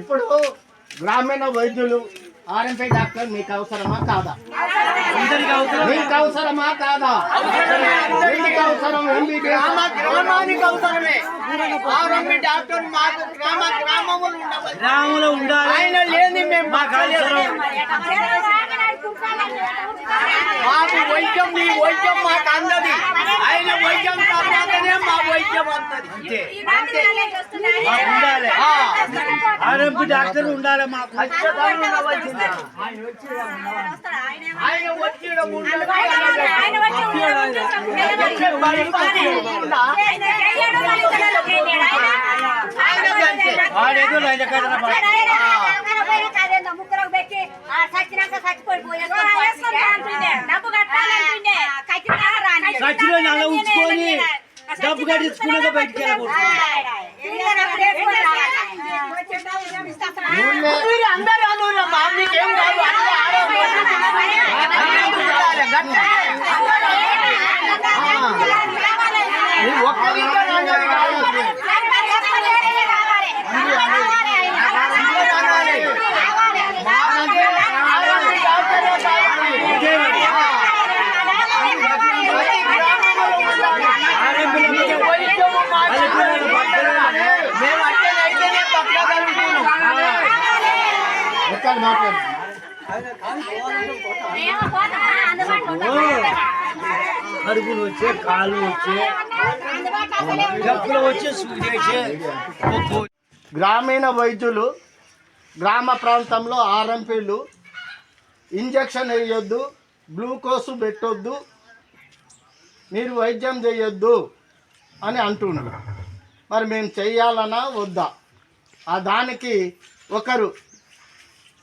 ఇప్పుడు గ్రామీణ వైద్యులు ఆర్ఎంపీ డాక్టర్ మీకు అవసరమా కాదా? మీకు అవసరమా కాదా? మీకు అవసరం గ్రామానికి అవసరమే. డాక్టర్ మాకు గ్రామ గ్రామములు గ్రామంలో ఉండాలి. ఆయన లేని మేము మాకు వైద్యం మీ వైద్యం మాకు అందది ఆయన వైద్యం తర్వాతనే మా వైద్యం అందది అంతే మాకు ఉండాలి ఆ, ఆరోగ్య డాక్టర్ ఉండాలి మాకు ఖచ్చితంగా ఉండవలసిందే. ఆయన వచ్చి సచ్చినాక చచ్చిపోయిపోయా డబ్బు కట్టాలంటుండే. సచ్చిలో నల్ల ఉంచుకొని డబ్బు కట్టించుకున్నాక బయటికి వెళ్ళకూడదు. మీరు అందరూ కాదు అట్లా ఆడకూడదు. అన్నీ ఉండాలి, గట్టిగా. నువ్వు ఒక్కరికే రావాలి కాదు. మాకంటే ఆరోగ్య డాక్టరే కావాలి. ప్రతి గ్రామంలో ఉండాలి. ఈ వైద్యము మాకు ఉండాలి. మేము అట్టేనైతేనే బతకగలుగుతున్నాం. ఎక్కడ మాట్లాడు. వచ్చే కాళ్ళు వచ్చే డబ్బులు వచ్చే గ్రామీణ వైద్యులు గ్రామ ప్రాంతంలో ఆర్ఎంపీలు ఇంజక్షన్ వేయొద్దు గ్లూకోజ్ పెట్టొద్దు మీరు వైద్యం చేయొద్దు అని అంటున్నారు. మరి మేము చెయ్యాలనా వద్దా? ఆ దానికి ఒకరు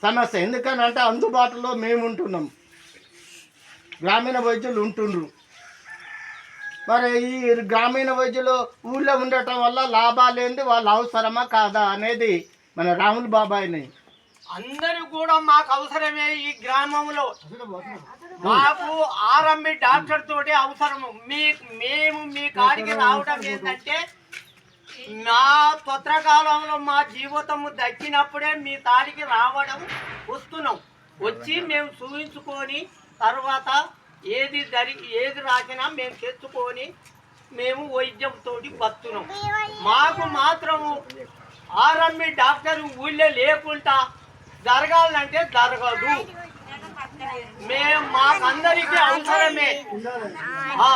సమస్య. ఎందుకనంటే అందుబాటులో మేము ఉంటున్నాం గ్రామీణ వైద్యులు ఉంటుండ్రు. మరి ఈ గ్రామీణ వైద్యులు ఊళ్ళో ఉండటం వల్ల లాభాలేంది వాళ్ళు అవసరమా కాదా అనేది మన రాములు బాబాయ్ని. అందరూ కూడా మాకు అవసరమే ఈ గ్రామంలో. మాకు ఆర్ఎంబి డాక్టర్ తోటి అవసరము. మీ మేము మీ కాడికి రావడం ఏంటంటే నా కాలంలో మా జీవితము దక్కినప్పుడే మీ తాడికి రావడం వస్తున్నాం. వచ్చి మేము చూపించుకొని తర్వాత ఏది దరి ఏది రాకినా మేము తెచ్చుకొని మేము వైద్యంతో బతున్నాం. మాకు మాత్రము ఆర్ఎంఈ డాక్టర్ ఊళ్ళో లేకుండా జరగాలంటే జరగదు. మేము మాకందరికీ అవసరమే. ఆ,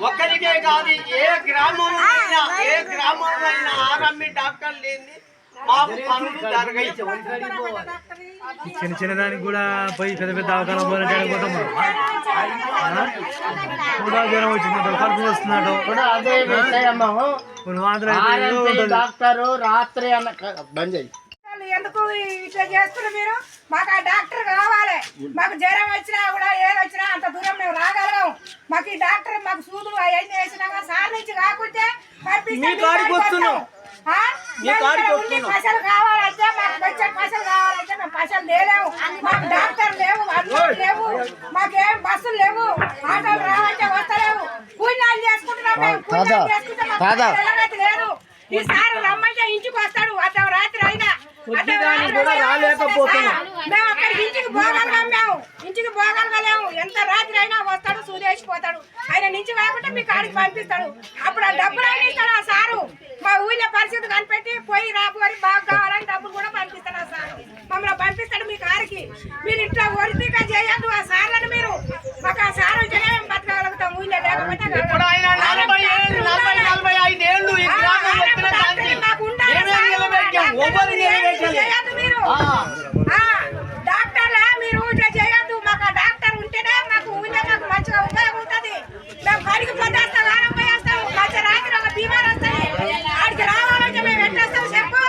ఒక్కరికే కాదు ఏ గ్రామంలో అయినా ఏ గ్రామంలో అయినా డాక్టర్ లేని మాకు పనులు జరగాయి. చిన్న చిన్న దానికి కూడా పోయి పెద్ద పెద్ద అవకాశం పోయినట్టు కూడా జ్వరం వచ్చిందంట కలుపు వస్తున్నాడు. ఆంధ్ర డాక్టరు రాత్రి అన్న బంద్ చేయి. ఇట్లా చేస్తున్నారు మీరు మాకు ఆ డాక్టర్ కావాలి మాకు జ్వరం వచ్చినా కూడా ఏది వచ్చినా అంత దూరం మేము రాగలగాం మాకు ఈ డాక్టర్ మాకు సూదులు అవన్నీ వేసినాక సార్ నుంచి కాకుంటే పంపిస్తే మీ కాడికి కాడికి వస్తున్నాం. వస్తాం. ఆ? మీ మేము కాడికి ఇక్కడ ఉండి వస్తున్నాం. పైసలు కావాలంటే మాకు వచ్చే పైసలు కావాలంటే మేము పైసలు లేలేము మాకు డాక్టర్ లేవు అన్నం లేవు మాకేం బస్సులు లేవు ఆటోలు రావంటే వస్తలేవు కూలీనాలు చేసుకుంటున్నాం మేము కూలీనాలు చేసుకుంటే మాకు కాదా? తెల్లగతి లేదు ఈసారి రమ్మంటే ఇంటికి వస్తాడు అతను రాత్రి ఇంటికి పోగలగాం మేము. ఇంటికి పోగలగలేము. ఎంత రాత్రి అయినా వస్తాడు సూదేసిపోతాడు ఆయన నుంచి కాకుండా మీ కాడికి పంపిస్తాడు. అప్పుడు ఆ డబ్బులు అయినా ఇస్తాడు ఆ సారు. మా ఊళ్ళో పరిస్థితి కనిపెట్టి పోయి రాబోరి బాగా కావాలని డబ్బులు కూడా పంపిస్తాడు ఆ సారు. మమ్మల్ని పంపిస్తాడు మీ కారికి మీరు ఇట్లా ఒరితిగా చేయొద్దు ఆ సార్లను మీరు. మాకు ఆ సార్ మేము బతకగలుగుతాం. ఊళ్ళో లేకపోతే ఇప్పుడు ఆయన నలభై ఏళ్ళు నలభై నలభై ఐదు ఏళ్ళు ఈ గ్రామం వచ్చిన దానికి మేమే నిలబెట్టాం ఎవరు నిలబెట్టలేదు ఆ. డాక్టర్లా మీరు ఇట్లా చేయొద్దు మాకు ఆ డాక్టర్ ఉంటేనే మాకు ఊళ్ళో మాకు మంచిగా ఉపయోగం ఉంటుంది మేము పనికి పొద్దేస్తాం వారం పోయేస్తాం మంచి రాత్రి ఒక బీమార్ వస్తుంది ఆడికి రావాలంటే మేము ఎట్టేస్తాం చెప్పు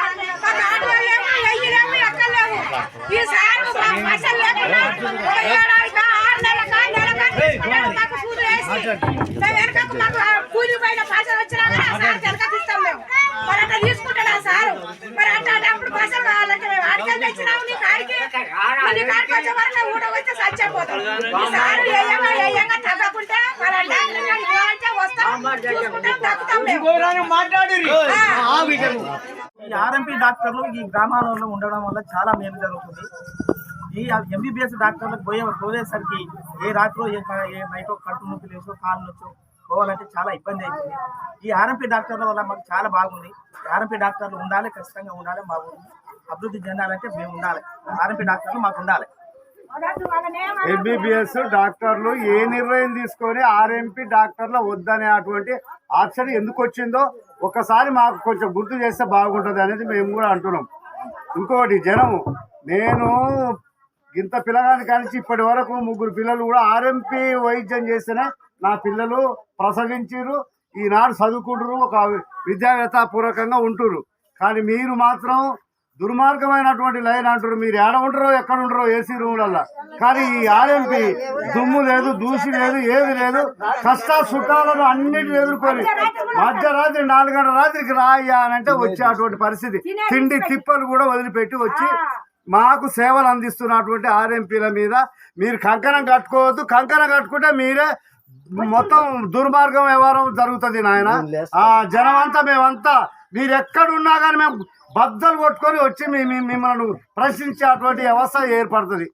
మాకు ఆటో లేవు ఎయ్యి లేవు ఎక్కలేవు ఈసారి మాకు పైసలు లేకుండా ఒక ఏడాదికా ఆరు నెలలకా నెలకా తీసుకుంటాడు మాకు సూదులు వేసి మేము వెనకకు మాకు ఆ కూలి పైన పైసలు వచ్చినా కూడా ఆ సార్ వెనకకు ఇస్తాం మేము మరి అట్లా తీసుకుంటాడు ఆ సారు మరి అట్లా అప్పుడు పైసలు కావాలంటే మేము ఆడికల్ తెచ్చినాము నీ కాడికి మరి నీ కాడికి వచ్చే వరకు ఊట వచ్చి చచ్చిపోతాం ఈ సారు ఏయంగా ఏయంగా తగ్గకుంటే మరి అంటే చూసుకుంటాం దక్కుతాం మేము ఇంకోరాని మాట్లాడు ఆ విషయం ఈ ఆర్ఎంపీ డాక్టర్లు ఈ గ్రామాలలో ఉండడం వల్ల చాలా మేలు జరుగుతుంది. ఈ ఎంబీబీఎస్ డాక్టర్లకు పోయే పోయేసరికి ఏ రాత్రో ఏ ఏ నైటో కడుపు నొప్పి లేచో కాలు నొచ్చో పోవాలంటే చాలా ఇబ్బంది అవుతుంది. ఈ ఆర్ఎంపీ డాక్టర్ల వల్ల మాకు చాలా బాగుంది. ఆర్ఎంపీ డాక్టర్లు ఉండాలి ఖచ్చితంగా ఉండాలి మా అభివృద్ధి చెందాలంటే మేము ఉండాలి. ఆర్ఎంపీ డాక్టర్లు మాకు ఉండాలి. ఎంబీబీఎస్ డాక్టర్లు ఏ నిర్ణయం తీసుకొని ఆర్ఎంపీ డాక్టర్ల వద్దనే అటువంటి ఆప్షన్ ఎందుకు వచ్చిందో ఒకసారి మాకు కొంచెం గుర్తు చేస్తే బాగుంటుంది అనేది మేము కూడా అంటున్నాం. ఇంకొకటి జనం నేను ఇంత పిల్లగాని కానించి ఇప్పటి వరకు ముగ్గురు పిల్లలు కూడా ఆర్ఎంపీ వైద్యం చేసిన నా పిల్లలు ప్రసవించారు ఈనాడు చదువుకుంటారు ఒక విద్యావేత్త పూర్వకంగా ఉంటురు కానీ మీరు మాత్రం దుర్మార్గమైనటువంటి లైన్ అంటారు మీరు ఏడ ఉంటారో ఎక్కడ ఉంటారో ఏసీ రూమ్లల్లో. కానీ ఈ ఆర్ఎంపీ దుమ్ము లేదు దూసి లేదు ఏది లేదు. కష్ట సుఖాలను అన్నిటిని ఎదుర్కొని మధ్యరాత్రి నాలుగు గంటల రాత్రికి రాయ్యా అని అంటే వచ్చే అటువంటి పరిస్థితి. తిండి తిప్పలు కూడా వదిలిపెట్టి వచ్చి మాకు సేవలు అందిస్తున్నటువంటి ఆర్ఎంపీల మీద మీరు కంకణం కట్టుకోవద్దు. కంకణం కట్టుకుంటే మీరే మొత్తం దుర్మార్గం వ్యవహారం జరుగుతుంది నాయన. ఆ జనం అంతా మేమంతా మీరు ఎక్కడున్నా కానీ మేము బద్దలు కొట్టుకొని వచ్చి మీ మీ- మిమ్మల్ని ప్రశ్నించేటువంటి వ్యవస్థ ఏర్పడుతుంది.